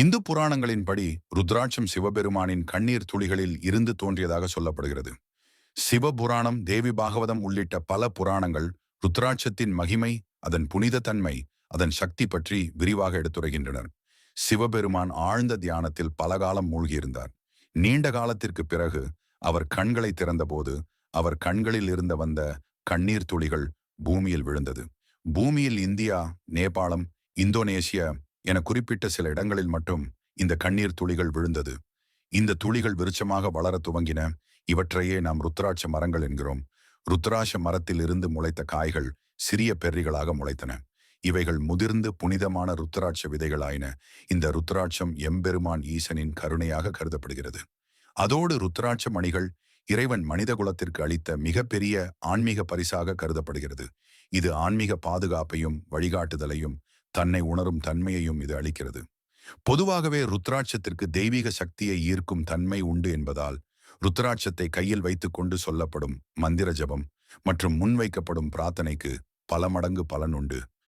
இந்து புராணங்களின்படி ருத்ராட்சம் சிவபெருமானின் கண்ணீர் துளிகளில் இருந்து தோன்றியதாக சொல்லப்படுகிறது. சிவபுராணம் தேவி பாகவதம் உள்ளிட்ட பல புராணங்கள் ருத்ராட்சத்தின் மகிமை அதன் புனித தன்மை அதன் சக்தி பற்றி விரிவாக எடுத்துரைகின்றனர். சிவபெருமான் ஆழ்ந்த தியானத்தில் பல காலம் மூழ்கியிருந்தார். நீண்ட காலத்திற்கு பிறகு அவர் கண்களை திறந்தபோது அவர் கண்களில் இருந்த வந்த கண்ணீர் துளிகள் பூமியில் விழுந்தது. பூமியில் இந்தியா நேபாளம் இந்தோனேசியா என குறிப்பிட்ட சில இடங்களில் மட்டும் இந்த கண்ணீர் துளிகள் விழுந்தது. இந்த துளிகள் விருச்சமாக வளர துவங்கின. இவற்றையே நாம் ருத்ராட்ச மரங்கள் என்கிறோம். ருத்ராட்ச மரத்தில் இருந்து முளைத்த காய்கள் சிறிய பெர்ரிகளாக முளைத்தன. இவைகள் முதிர்ந்து புனிதமான ருத்ராட்ச விதைகளாயின. இந்த ருத்ராட்சம் எம்பெருமான் ஈசனின் கருணையாக கருதப்படுகிறது. அதோடு ருத்ராட்ச மணிகள் இறைவன் மனித குலத்திற்கு அளித்த மிகப்பெரிய ஆன்மீக பரிசாக கருதப்படுகிறது. இது ஆன்மீக பாதுகாப்பையும் வழிகாட்டுதலையும் தன்னை உணரும் தன்மையையும் இது அளிக்கிறது. பொதுவாகவே ருத்ராட்சத்திற்கு தெய்வீக சக்தியை ஈர்க்கும் தன்மை உண்டு என்பதால் ருத்ராட்சத்தை கையில் வைத்துக்கொண்டு சொல்லப்படும் மந்திர ஜபம் மற்றும் முன்வைக்கப்படும் பிரார்த்தனைக்கு பல மடங்கு பலன் உண்டு.